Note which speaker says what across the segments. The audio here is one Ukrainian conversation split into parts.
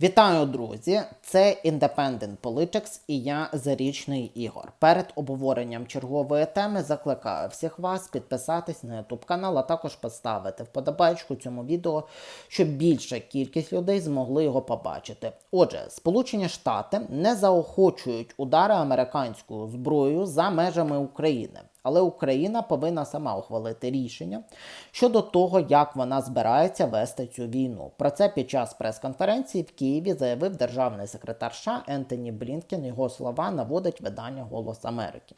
Speaker 1: Вітаю, друзі! Це Independent Politics і я Зарічний Ігор. Перед обговоренням чергової теми закликаю всіх вас підписатись на YouTube канал, а також поставити вподобайку цьому відео, щоб більша кількість людей змогли його побачити. Отже, Сполучені Штати не заохочують удари американською зброєю за межами України. Але Україна повинна сама ухвалити рішення щодо того, як вона збирається вести цю війну. Про це під час прес-конференції в Києві заявив державний секретар США Ентоні Блінкен. Його слова наводить видання Голос Америки.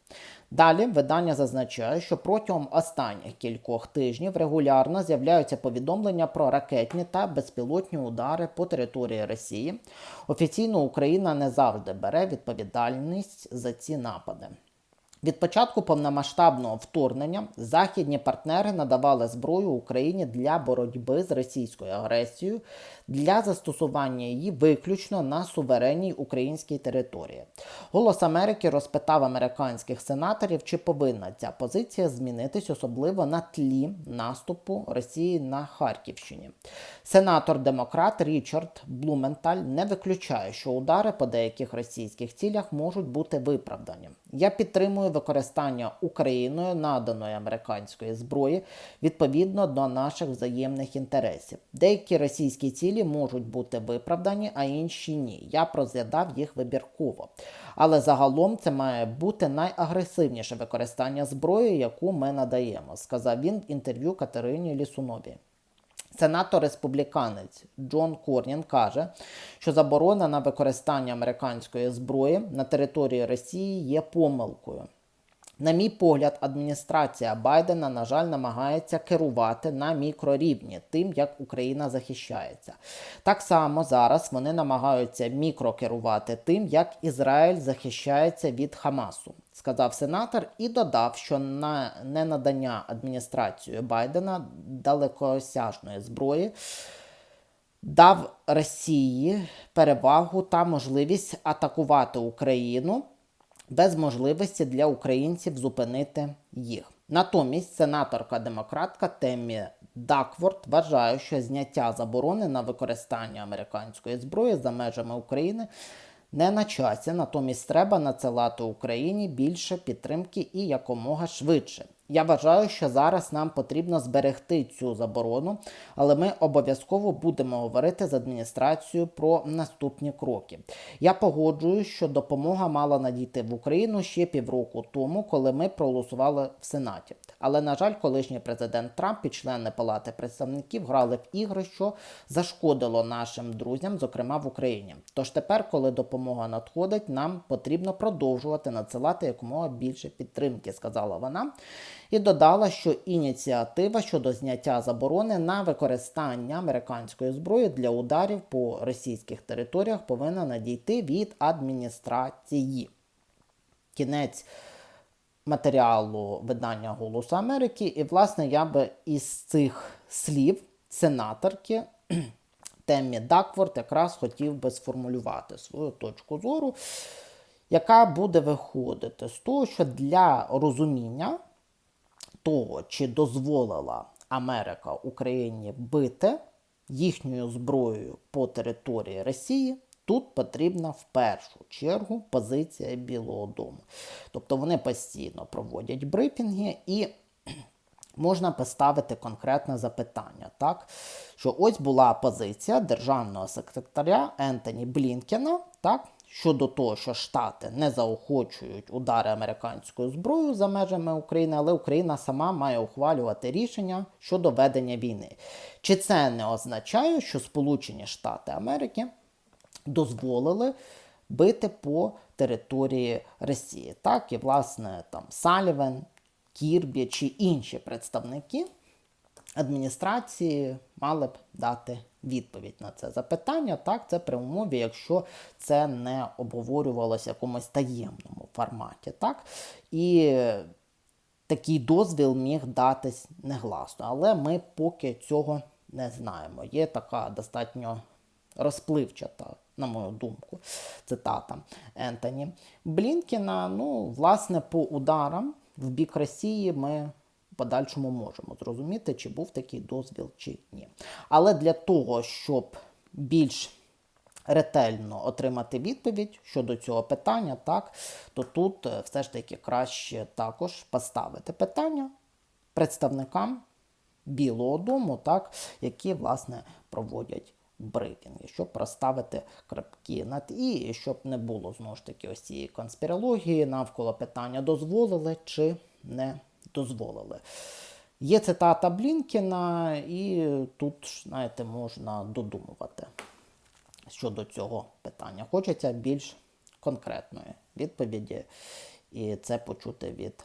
Speaker 1: Далі видання зазначає, що протягом останніх кількох тижнів регулярно з'являються повідомлення про ракетні та безпілотні удари по території Росії. Офіційно Україна не завжди бере відповідальність за ці напади. Від початку повномасштабного вторгнення західні партнери надавали зброю Україні для боротьби з російською агресією для застосування її виключно на суверенній українській території. Голос Америки розпитав американських сенаторів, чи повинна ця позиція змінитись, особливо на тлі наступу Росії на Харківщині. Сенатор демократ Річард Блументаль не виключає, що удари по деяких російських цілях можуть бути виправдані. Я підтримую використання Україною наданої американської зброї відповідно до наших взаємних інтересів. Деякі російські цілі можуть бути виправдані, а інші ні. Я розглядав їх вибірково. Але загалом це має бути найагресивніше використання зброї, яку ми надаємо, сказав він в інтерв'ю Катерині Лісунові. Сенатор республіканець Джон Корнін каже, що заборона на використання американської зброї на території Росії є помилкою. На мій погляд, адміністрація Байдена, на жаль, намагається керувати на мікрорівні тим, як Україна захищається. Так само зараз вони намагаються мікрокерувати тим, як Ізраїль захищається від Хамасу, сказав сенатор і додав, що на ненадання адміністрацією Байдена далекосяжної зброї. Дав Росії перевагу та можливість атакувати Україну без можливості для українців зупинити їх. Натомість сенаторка-демократка Теммі Дакворд вважає, що зняття заборони на використання американської зброї за межами України не на часі, натомість треба надсилати Україні більше підтримки і якомога швидше. Я вважаю, що зараз нам потрібно зберегти цю заборону, але ми обов'язково будемо говорити з адміністрацією про наступні кроки. Я погоджуюсь, що допомога мала надійти в Україну ще півроку тому, коли ми проголосували в Сенаті. Але, на жаль, колишній президент Трамп і члени Палати представників грали в ігри, що зашкодило нашим друзям, зокрема в Україні. Тож тепер, коли допомога надходить, нам потрібно продовжувати надсилати якомога більше підтримки, сказала вона. І додала, що ініціатива щодо зняття заборони на використання американської зброї для ударів по російських територіях повинна надійти від адміністрації. Кінець матеріалу видання Голосу Америки. І, власне, я би із цих слів сенаторки Теммі Дакворд якраз хотів би сформулювати свою точку зору, яка буде виходити з того, що для розуміння того, чи дозволила Америка Україні бити їхньою зброєю по території Росії, тут потрібна в першу чергу позиція Білого Дому. Тобто вони постійно проводять брифінги і. Можна поставити конкретне запитання, так? що ось була позиція державного секретаря Ентоні Блінкена, так? щодо того, що Штати не заохочують удари американською зброєю за межами України, але Україна сама має ухвалювати рішення щодо ведення війни. Чи це не означає, що Сполучені Штати Америки дозволили бити по території Росії? Так, і власне там Салівен, Кірбі чи інші представники адміністрації мали б дати відповідь на це запитання. Так, це при умові, якщо це не обговорювалося в якомусь таємному форматі. Так? І такий дозвіл міг датись негласно. Але ми поки цього не знаємо. Є така достатньо розпливчата. На мою думку, цитата Ентоні Блінкіна. Ну, власне, по ударам в бік Росії ми подальшому можемо зрозуміти, чи був такий дозвіл, чи ні. Але для того, щоб більш ретельно отримати відповідь щодо цього питання, так, то тут е, все ж таки краще також поставити питання представникам Білого Дому, так, які власне проводять брифінги, щоб проставити крапки над і щоб не було знову ж таки ось цієї конспірології навколо питання дозволили чи не дозволили. Є цитата Блінкіна, і тут, знаєте, можна додумувати щодо цього питання. Хочеться більш конкретної відповіді, і це почути від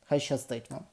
Speaker 1: Хай щастить вам!